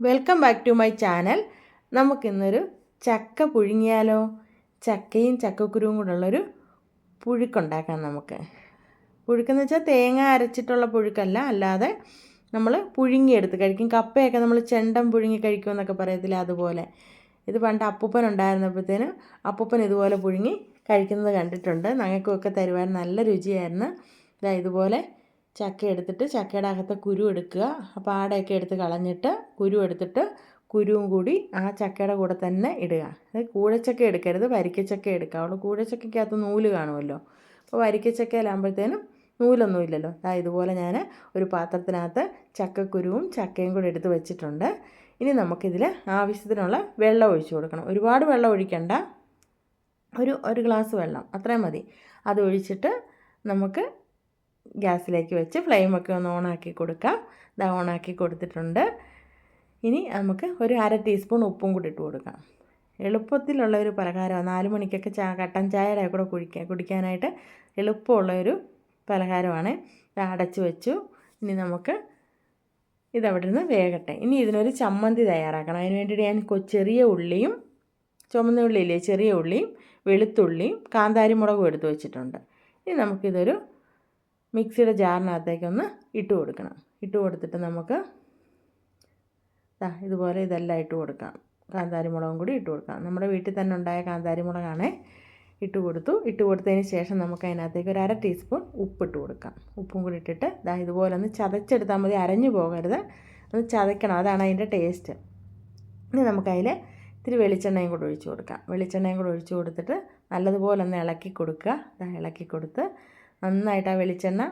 Welcome back to my channel നമുക്കിന്നൊരു ചക്ക പുഴുങ്ങിയാലോ? ചക്കയും ചക്കക്കുരുവും കൂടെയുള്ളൊരു പുഴുക്കുണ്ടാക്കാം നമുക്ക്. പുഴുക്കെന്ന് വെച്ചാൽ തേങ്ങ അരച്ചിട്ടുള്ള പുഴുക്കല്ല അല്ലാതെ നമ്മൾ പുഴുങ്ങിയെടുത്ത് കഴിക്കും. കപ്പയൊക്കെ നമ്മൾ ചെണ്ടം പുഴുങ്ങി കഴിക്കുമെന്നൊക്കെ പറയത്തില്ല അതുപോലെ. ഇത് പണ്ട് അപ്പൂപ്പൻ ഉണ്ടായിരുന്നപ്പോഴത്തേനും അപ്പൂപ്പൻ ഇതുപോലെ പുഴുങ്ങി കഴിക്കുന്നത് കണ്ടിട്ടുണ്ട്. ഞങ്ങൾക്കൊക്കെ തരുവാൻ നല്ല രുചിയായിരുന്നു. ഇതാ ഇതുപോലെ ചക്ക എടുത്തിട്ട് ചക്കയുടെ അകത്തെ കുരു എടുക്കുക. ആ പാടയൊക്കെ എടുത്ത് കളഞ്ഞിട്ട് കുരു എടുത്തിട്ട് കുരുവും കൂടി ആ ചക്കയുടെ കൂടെ തന്നെ ഇടുക. അത് കൂഴച്ചക്ക എടുക്കരുത് വരിക്കച്ചക്ക എടുക്കാവുള്ളൂ കൂഴച്ചക്കയ്ക്കകത്ത് നൂൽ കാണുമല്ലോ. അപ്പോൾ വരിക്കച്ചക്കയിലാകുമ്പോഴത്തേനും നൂലൊന്നും ഇല്ലല്ലോ. അതാ ഇതുപോലെ ഞാൻ ഒരു പാത്രത്തിനകത്ത് ചക്കക്കുരുവും ചക്കയും കൂടെ എടുത്ത് വെച്ചിട്ടുണ്ട്. ഇനി നമുക്കിതിൽ ആവശ്യത്തിനുള്ള വെള്ളം ഒഴിച്ചു കൊടുക്കണം. ഒരുപാട് വെള്ളം ഒഴിക്കണ്ട. ഒരു ഒരു ഗ്ലാസ് വെള്ളം. അത്രയും മതി. അത് ഒഴിച്ചിട്ട് നമുക്ക് ഗ്യാസിലേക്ക് വെച്ച് ഫ്ലെയിമൊക്കെ ഒന്ന് ഓണാക്കി കൊടുക്കാം. ഇത് ഓണാക്കി കൊടുത്തിട്ടുണ്ട്. ഇനി നമുക്ക് ഒരു അര ടീസ്പൂൺ ഉപ്പും കൂടി ഇട്ട് കൊടുക്കാം. എളുപ്പത്തിലുള്ള ഒരു പലഹാരമാണ്. നാല് മണിക്കൊക്കെ ചാ കട്ടൻ ചായയുടെ കൂടെ കുടിക്കാൻ കുടിക്കാനായിട്ട് എളുപ്പമുള്ള ഒരു പലഹാരമാണ്. അടച്ചു വെച്ചു. ഇനി നമുക്ക് ഇതവിടെ നിന്ന് വേകട്ടെ. ഇനി ഇതിനൊരു ചമ്മന്തി തയ്യാറാക്കണം. അതിന് വേണ്ടിയിട്ട് ഞാൻ ചെറിയ ഉള്ളിയും ചുമന്ന ഉള്ളിയില്ലേ ചെറിയ ഉള്ളിയും വെളുത്തുള്ളിയും കാന്താരി മുളകും എടുത്ത് വെച്ചിട്ടുണ്ട്. ഇനി നമുക്കിതൊരു മിക്സിയുടെ ജാറിനകത്തേക്കൊന്ന് ഇട്ട് കൊടുക്കണം. ഇട്ട് കൊടുത്തിട്ട് നമുക്ക് ഇതുപോലെ ഇതെല്ലാം ഇട്ട് കൊടുക്കാം. കാന്താരി മുളകും കൂടി ഇട്ട് കൊടുക്കാം. നമ്മുടെ വീട്ടിൽ തന്നെ ഉണ്ടായ കാന്താരി മുളകാണേ ഇട്ട് കൊടുത്തു. ഇട്ട് കൊടുത്തതിന് ശേഷം നമുക്ക് അതിനകത്തേക്ക് ഒരു അര ടീസ്പൂൺ ഉപ്പിട്ട് കൊടുക്കാം. ഉപ്പും കൂടി ഇട്ടിട്ട് ഇതാ ഇതുപോലെ ഒന്ന് ചതച്ചെടുത്താൽ മതി അരഞ്ഞു പോകരുത്. ഒന്ന് ചതയ്ക്കണം അതാണ് അതിന്റെ ടേസ്റ്റ്. ഇനി നമുക്കതിൽ ഇത്തിരി വെളിച്ചെണ്ണയും കൂടി ഒഴിച്ച് കൊടുക്കാം. വെളിച്ചെണ്ണയും കൂടി ഒഴിച്ച് കൊടുത്തിട്ട് നല്ലതുപോലെ ഒന്ന് ഇളക്കി കൊടുക്കുക. ഇളക്കി കൊടുത്ത് നന്നായിട്ട് ആ വെളിച്ചെണ്ണ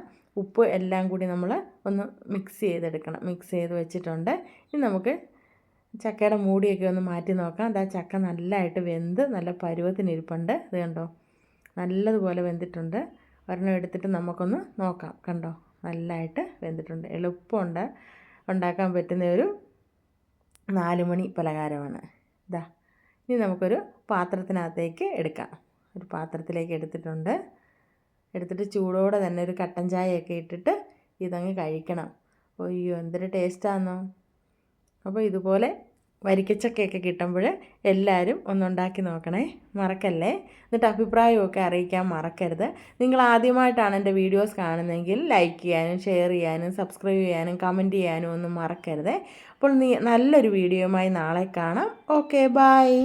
ഉപ്പ് എല്ലാം കൂടി നമ്മൾ ഒന്ന് മിക്സ് ചെയ്തെടുക്കണം. മിക്സ് ചെയ്ത് വെച്ചിട്ടുണ്ട്. ഇനി നമുക്ക് ചക്കയുടെ മൂടിയൊക്കെ ഒന്ന് മാറ്റി നോക്കാം. അതാ ചക്ക നല്ലതായിട്ട് വെന്ത് നല്ല പരുവത്തിനിരിപ്പുണ്ട് ഇത് കണ്ടോ? നല്ലതുപോലെ വെന്തിട്ടുണ്ട്. ഒരെണ്ണം എടുത്തിട്ട് നമുക്കൊന്ന് നോക്കാം. കണ്ടോ? നല്ലതായിട്ട് വെന്തിട്ടുണ്ട്. എളുപ്പമുണ്ട്. ഉണ്ടാക്കാൻ പറ്റുന്ന ഒരു നാലുമണി പലഹാരമാണ്. ഇതാ ഇനി നമുക്കൊരു പാത്രത്തിനകത്തേക്ക് എടുക്കാം. ഒരു പാത്രത്തിലേക്ക് എടുത്തിട്ടുണ്ട്. എടുത്തിട്ട് ചൂടോടെ തന്നെ ഒരു കട്ടൻ ചായയൊക്കെ ഇട്ടിട്ട് ഇതങ്ങ് കഴിക്കണം. അയ്യോ എന്തൊരു ടേസ്റ്റാണെന്നോ അപ്പോൾ ഇതുപോലെ വരിക്കച്ചക്കയൊക്കെ കിട്ടുമ്പോൾ എല്ലാവരും ഒന്നുണ്ടാക്കി നോക്കണേ. മറക്കല്ലേ? എന്നിട്ട് അഭിപ്രായമൊക്കെ അറിയിക്കാൻ മറക്കരുത്. നിങ്ങൾ ആദ്യമായിട്ടാണ് എന്റെ വീഡിയോസ് കാണുന്നതെങ്കിൽ ലൈക്ക് ചെയ്യാനും ഷെയർ ചെയ്യാനും സബ്സ്ക്രൈബ് ചെയ്യാനും കമന്റ് ചെയ്യാനും ഒന്നും മറക്കരുത്. അപ്പോൾ നീ നല്ലൊരു വീഡിയോയുമായി നാളെ കാണാം. Okay bye